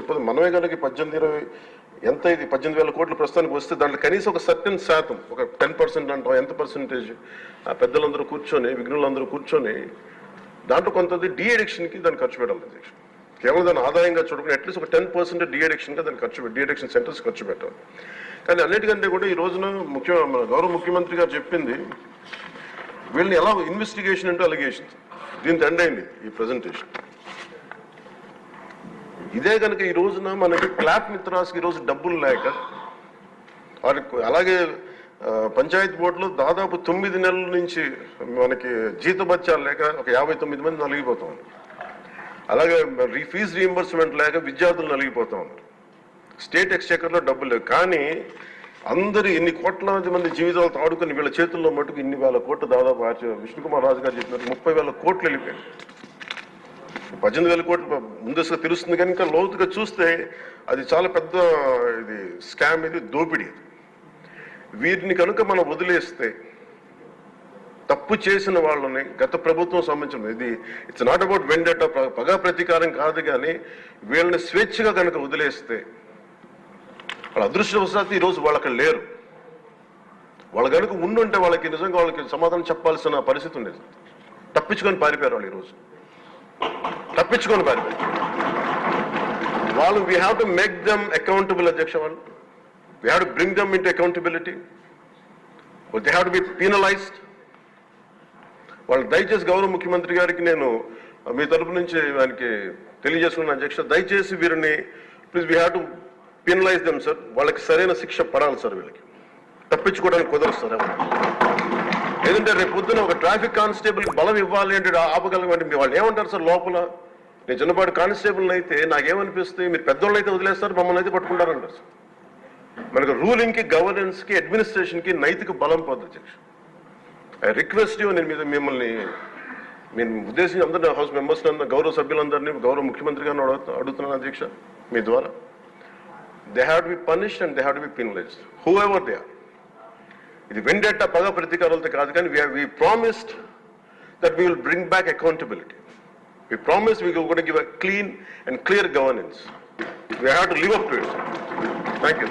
ఇప్పుడు మనమే కనుక పద్దెనిమిది ఇరవై ఎంత ఇది? పద్దెనిమిది వేల కోట్లు ప్రస్తుతానికి వస్తే దాంట్లో కనీసం ఒక సర్టెన్ శాతం ఒక టెన్ పర్సెంట్ అంటాం ఎంత పర్సెంటేజ్? ఆ పెద్దలందరూ కూర్చొని విఘ్నులందరూ కూర్చొని దాంట్లో కొంతది డి కి దాన్ని ఖర్చు పెట్టాలి కేవలం దాని ఆదాయంగా చూడకుండా అట్లీస్ట్ ఒక టెన్ పర్సెంట్ డి గా దాన్ని ఖర్చు డి అడిక్షన్ సెంటర్స్ ఖర్చు పెట్టాలి. కానీ అన్నిటికంటే కూడా ఈ రోజున ముఖ్య మన గౌరవ ముఖ్యమంత్రి గారు చెప్పింది వీళ్ళని ఎలా ఇన్వెస్టిగేషన్ అంటే అలిగేషన్ దీని ఎండ్ అయింది ఈ ప్రజెంటేషన్ ఇదే కనుక ఈ రోజున మనకి క్లాప్ మిత్రాస్కి ఈ రోజు డబ్బులు లేక వారికి అలాగే పంచాయతీ బోర్డులో దాదాపు తొమ్మిది నెలల నుంచి మనకి జీతభత్యాలు లేక ఒక యాభై తొమ్మిది మంది నలిగిపోతా ఉన్నారు. అలాగే రీ- ఫీజు రీఎంబర్స్మెంట్ లేక విద్యార్థులు నలిగిపోతా ఉన్నారు. స్టేట్ ఎక్స్చేకర్లో డబ్బులు లేవు. కానీ అందరు ఇన్ని కోట్లాది మంది జీవితాలు తాడుకుని వీళ్ళ చేతుల్లో మటుకు ఇన్ని వేల కోట్లు దాదాపు ఆచ- విష్ణుకుమార్ రాజు గారు చెప్పినట్టు ముప్పై వేల కోట్లు వెళ్ళిపోయాయి. పద్దెనిమిది వేల కోట్లు ముందస్తుగా తెలుస్తుంది కానీ ఇంకా లోతుగా చూస్తే అది చాలా పెద్ద ఇది స్కామ్ ఇది దోపిడీ వీటిని కనుక మనం వదిలేస్తే తప్పు చేసిన వాళ్ళని గత ప్రభుత్వం సంబంధించిన ఇది ఇట్స్ నాట్ అబౌట్ వెండట పగా ప్రతీకారం కాదు కానీ వీళ్ళని స్వేచ్ఛగా కనుక వదిలేస్తే వాళ్ళ అదృష్టవశాత్తు ఈరోజు వాళ్ళు అక్కడ లేరు. వాళ్ళ కనుక ఉండుంటే వాళ్ళకి నిజంగా వాళ్ళకి సమాధానం చెప్పాల్సిన పరిస్థితి ఉండేది. తప్పించుకొని పారిపోయారు వాళ్ళు ఈరోజు. తప్పించుకొని పారిపోయారు వాళ్ళు we have to make them accountable అధ్యక్ష వాళ్ళు. We have to bring them into accountability they have to be penalized వాళ్ళు దయచేసి గౌరవ ముఖ్యమంత్రి గారికి నేను మీ తరపు నుంచి ఆయనకి తెలియజేసుకున్న అధ్యక్ష. దయచేసి వీరిని please we have to penalize them sir వాళ్ళకి సరైన శిక్ష పడాలి సార్ వీళ్ళకి. తప్పించుకోవడానికి కుదరదు సార్ ఎవరు. లేదంటే రేపు పొద్దున ఒక ట్రాఫిక్ కానిస్టేబుల్ బలం ఇవ్వాలి అంటే ఆపగలగంటే మీ వాళ్ళు ఏమంటారు సార్ లోపల? నేను చిన్నపాటి కానిస్టేబుల్ అయితే నాకేమనిపిస్తుంది? మీరు పెద్దోళ్ళు అయితే వదిలేస్తారు మమ్మల్ని అయితే పట్టుకుంటారంటారు సార్. మనకు రూలింగ్కి గవర్నెన్స్కి అడ్మినిస్ట్రేషన్కి నైతిక బలం పోదు అధ్యక్ష. ఐ రిక్వెస్ట్ యూ నేను మీద మిమ్మల్ని నేను ఉద్దేశించి అందరినీ హౌస్ మెంబర్స్ గౌరవ సభ్యులందరినీ గౌరవ ముఖ్యమంత్రి గారిని అడుగుతా అడుగుతున్నాను అధ్యక్ష మీ ద్వారా. They have to be punished and they have to be penalized whoever they are ఇది వెండేట పగ ప్రతీకారాలతో కాదు కానీ we promised that we will bring back accountability we promise we కూడా give a clean and clear governance we have to live up to it thank you